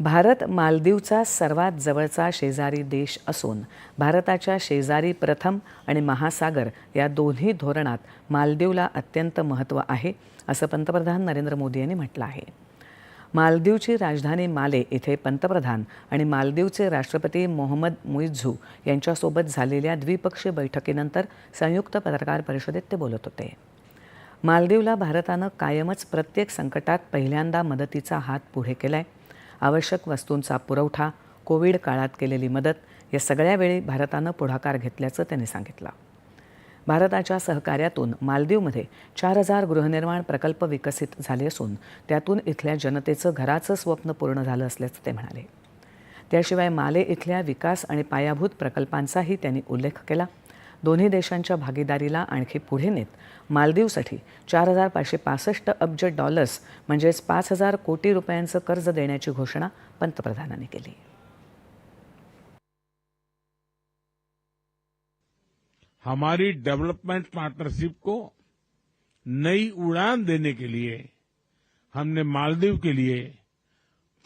भारत मालदीवचा सर्वात जवळचा शेजारी देश असून भारताच्या शेजारी प्रथम आणि महासागर या दोन्ही धोरणात मालदीवला अत्यंत महत्त्व आहे असं पंतप्रधान नरेंद्र मोदी यांनी म्हटलं आहे. मालदीवची राजधानी माले इथे पंतप्रधान आणि मालदीवचे राष्ट्रपती मोहम्मद मुइझू यांच्यासोबत झालेल्या द्विपक्षीय बैठकीनंतर संयुक्त पत्रकार परिषदेत ते बोलत होते. मालदीवला भारतानं कायमच प्रत्येक संकटात पहिल्यांदा मदतीचा हात पुढे केला आहे आवश्यक वस्तूंचा पुरवठा कोविड काळात केलेली मदत या सगळ्या वेळी भारतानं पुढाकार घेतल्याचं त्यांनी सांगितलं. भारताच्या सहकार्यातून मालदीवमध्ये चार हजार गृहनिर्माण प्रकल्प विकसित झाले असून त्यातून इथल्या जनतेचं घराचं स्वप्न पूर्ण झालं असल्याचं ते म्हणाले. त्याशिवाय माले इथल्या विकास आणि पायाभूत प्रकल्पांचाही त्यांनी उल्लेख केला. दोन्ही देशांच्या भागीदारीला आणखी पुढे नेत. मालदीवसाठी चार हजार पाचशे पासष्ट अब्ज डॉलर्स म्हणजेच पाच हजार कोटी रुपयांचं कर्ज देण्याची घोषणा पंतप्रधानांनी केली. हमारी डेवलपमेंट पार्टनरशिप को नई उड़ान देने के लिए हमने मालदीव के लिए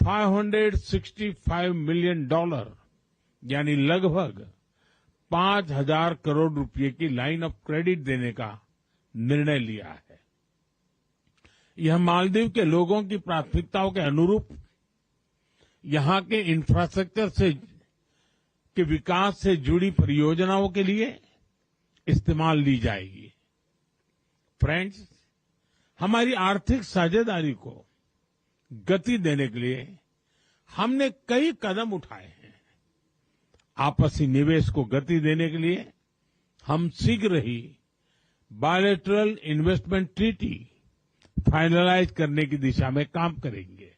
565 मिलियन डॉलर यानी लगभग पाँच हज़ार करोड़ रुपए की लाइन ऑफ़ क्रेडिट देने का निर्णय लिया है। यह मालदीव के लोगों की प्राथमिकताओं के अनुरूप यहाँ के इंफ्रास्ट्रक्चर से, के विकास से जुड़ी परियोजनाओं के लिए इस्तेमाल ली जाएगी। फ्रेंड्स हमारी आर्थिक साझेदारी को गति देने के लिए हमने कई कदम उठाए हैं। आपसी निवेश को गति देने के लिए हम शीघ्र ही बायोलेटरल इन्वेस्टमेंट ट्रीटी फाइनलाइज करने की दिशा में काम करेंगे।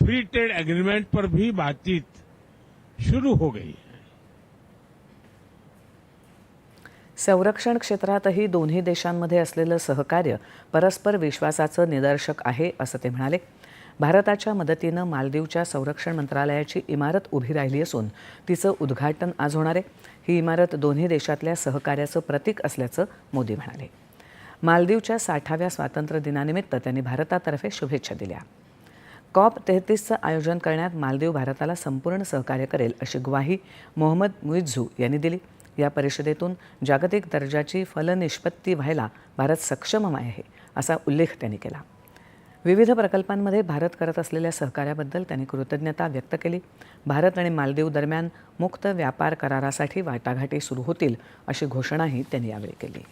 फ्री ट्रेड एग्रीमेंट पर भी बातचीत शुरू हो गई है। संरक्षण क्षेत्रातही दोन्ही देशांमध्ये असलेलं सहकार्य परस्पर विश्वासाचं निदर्शक आहे असं ते म्हणाले. भारताच्या मदतीनं मालदीवच्या संरक्षण मंत्रालयाची इमारत उभी राहिली असून तिचं उद्घाटन आज होणार आहे. ही इमारत दोन्ही देशातल्या सहकार्याचं प्रतीक असल्याचं मोदी म्हणाले. मालदीवच्या साठाव्या स्वातंत्र्य दिनानिमित्त त्यांनी भारतातर्फे शुभेच्छा दिल्या. कॉप तेहतीसचं आयोजन करण्यात मालदीव भारताला संपूर्ण सहकार्य करेल अशी ग्वाही मोहम्मद मुइझू यांनी दिली. या परिषदेतून जागतिक दर्जाची फलनिष्पत्ती व्हायला भारत सक्षम आहे असा उल्लेख त्यांनी केला. विविध प्रकल्पांमध्ये भारत करत असलेल्या सहकार्याबद्दल त्यांनी कृतज्ञता व्यक्त केली. भारत आणि मालदीव दरम्यान मुक्त व्यापार करारासाठी वाटाघाटी सुरू होतील अशी घोषणाही त्यांनी यावेळी केली.